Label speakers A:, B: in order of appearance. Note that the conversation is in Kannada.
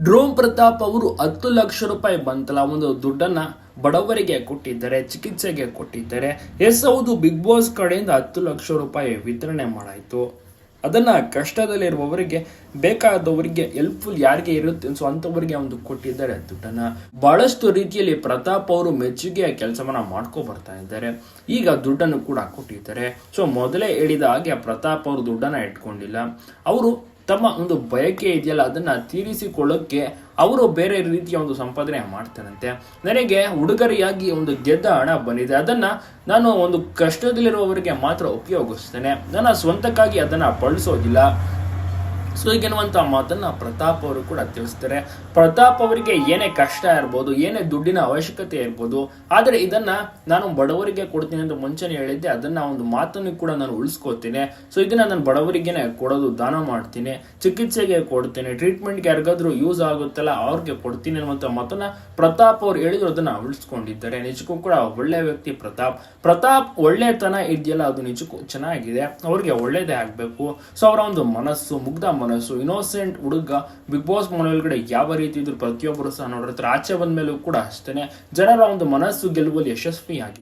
A: ಡ್ರೋಮ್ ಪ್ರತಾಪ್ ಅವರು ಹತ್ತು ಲಕ್ಷ ರೂಪಾಯಿ ಬಂತಲ್ಲ, ಒಂದು ದುಡ್ಡನ್ನ ಬಡವರಿಗೆ ಕೊಟ್ಟಿದ್ದಾರೆ, ಚಿಕಿತ್ಸೆಗೆ ಕೊಟ್ಟಿದ್ದಾರೆ. ಎಸ್ ಹೌದು, ಬಿಗ್ ಬಾಸ್ ಕಡೆಯಿಂದ ಹತ್ತು ಲಕ್ಷ ರೂಪಾಯಿ ವಿತರಣೆ ಮಾಡಾಯ್ತು. ಅದನ್ನ ಕಷ್ಟದಲ್ಲಿರುವವರಿಗೆ, ಬೇಕಾದವರಿಗೆ ಹೆಲ್ಪ್ಫುಲ್ ಯಾರಿಗೆ ಇರುತ್ತೆ ಸೊ ಅಂತವರಿಗೆ ಒಂದು ಕೊಟ್ಟಿದ್ದಾರೆ ದುಡ್ಡನ್ನ. ಬಹಳಷ್ಟು ರೀತಿಯಲ್ಲಿ ಪ್ರತಾಪ್ ಅವರು ಮೆಚ್ಚುಗೆಯ ಕೆಲಸವನ್ನ ಮಾಡ್ಕೊ ಬರ್ತಾ ಇದ್ದಾರೆ. ಈಗ ದುಡ್ಡನ್ನು ಕೂಡ ಕೊಟ್ಟಿದ್ದಾರೆ. ಸೊ ಮೊದಲೇ ಹೇಳಿದ ಹಾಗೆ ಪ್ರತಾಪ್ ಅವರು ದುಡ್ಡನ್ನ ಇಟ್ಕೊಂಡಿಲ್ಲ. ಅವರು ತಮ್ಮ ಒಂದು ಬಯಕೆ ಇದೆಯಲ್ಲ, ಅದನ್ನ ತೀರಿಸಿಕೊಳ್ಳೋಕ್ಕೆ ಅವರು ಬೇರೆ ರೀತಿಯ ಒಂದು ಸಂಪಾದನೆ ಮಾಡ್ತಾರಂತೆ ನನಗೆ ಉಡುಗೊರೆಯಾಗಿ ಒಂದು ಗೆದ್ದ ಹಣ ಬಂದಿದೆ. ಅದನ್ನ ನಾನು ಒಂದು ಕಷ್ಟದಲ್ಲಿರುವವರಿಗೆ ಮಾತ್ರ ಉಪಯೋಗಿಸ್ತೇನೆ. ನನ್ನ ಸ್ವಂತಕ್ಕಾಗಿ ಅದನ್ನ ಬಳಸೋದಿಲ್ಲ. ಸೊ ಈಗೆನ್ನುವಂಥ ಮಾತನ್ನ ಪ್ರತಾಪ್ ಅವರು ಕೂಡ ತಿಳಿಸ್ತಾರೆ. ಪ್ರತಾಪ್ ಅವರಿಗೆ ಏನೇ ಕಷ್ಟ ಇರ್ಬೋದು, ಏನೇ ದುಡ್ಡಿನ ಅವಶ್ಯಕತೆ ಇರ್ಬೋದು, ಆದರೆ ಇದನ್ನ ನಾನು ಬಡವರಿಗೆ ಕೊಡ್ತೀನಿ ಅಂತ ಮುಂಚೆನೆ ಹೇಳಿದ್ದೆ, ಅದನ್ನ ಒಂದು ಮಾತನ್ನು ಕೂಡ ನಾನು ಉಳಿಸ್ಕೋತೀನಿ ಸೊ ಇದನ್ನ ನಾನು ಬಡವರಿಗೇನೆ ಕೊಡೋದು, ದಾನ ಮಾಡ್ತೀನಿ, ಚಿಕಿತ್ಸೆಗೆ ಕೊಡ್ತೀನಿ ಟ್ರೀಟ್ಮೆಂಟ್ಗೆ ಯಾರಿಗಾದ್ರೂ ಯೂಸ್ ಆಗುತ್ತಲ್ಲ, ಅವ್ರಿಗೆ ಕೊಡ್ತೀನಿ ಅನ್ನುವಂಥ ಮಾತನ್ನ ಪ್ರತಾಪ್ ಅವ್ರು ಹೇಳಿದ್ರು, ಅದನ್ನ ಉಳಿಸ್ಕೊಂಡಿದ್ದಾರೆ. ನಿಜಕ್ಕೂ ಕೂಡ ಒಳ್ಳೆ ವ್ಯಕ್ತಿ ಪ್ರತಾಪ್. ಪ್ರತಾಪ್ ಒಳ್ಳೆತನ ಇದೆಯಲ್ಲ, ಅದು ನಿಜಕ್ಕೂ ಚೆನ್ನಾಗಿದೆ. ಅವ್ರಿಗೆ ಒಳ್ಳೇದೇ ಆಗಬೇಕು. ಸೊ ಅವರ ಒಂದು ಮನಸ್ಸು, ಮುಗ್ಧ ಮನಸ್ಸು ಇನೋಸೆಂಟ್ ಹುಡುಗ ಬಿಗ್ ಬಾಸ್ ಮನೆ ಒಳಗಡೆ ಯಾವ ರೀತಿ ಇದ್ರು ಪ್ರತಿಯೊಬ್ಬರು ಸಹ ನೋಡಿರ್ತಾರೆ. ಆಚೆ ಬಂದ ಮೇಲೂ ಕೂಡ ಅಷ್ಟೇ ಜನರ ಒಂದು ಮನಸ್ಸು ಗೆಲ್ಲುವಲ್ಲಿ ಯಶಸ್ವಿಯಾಗಿ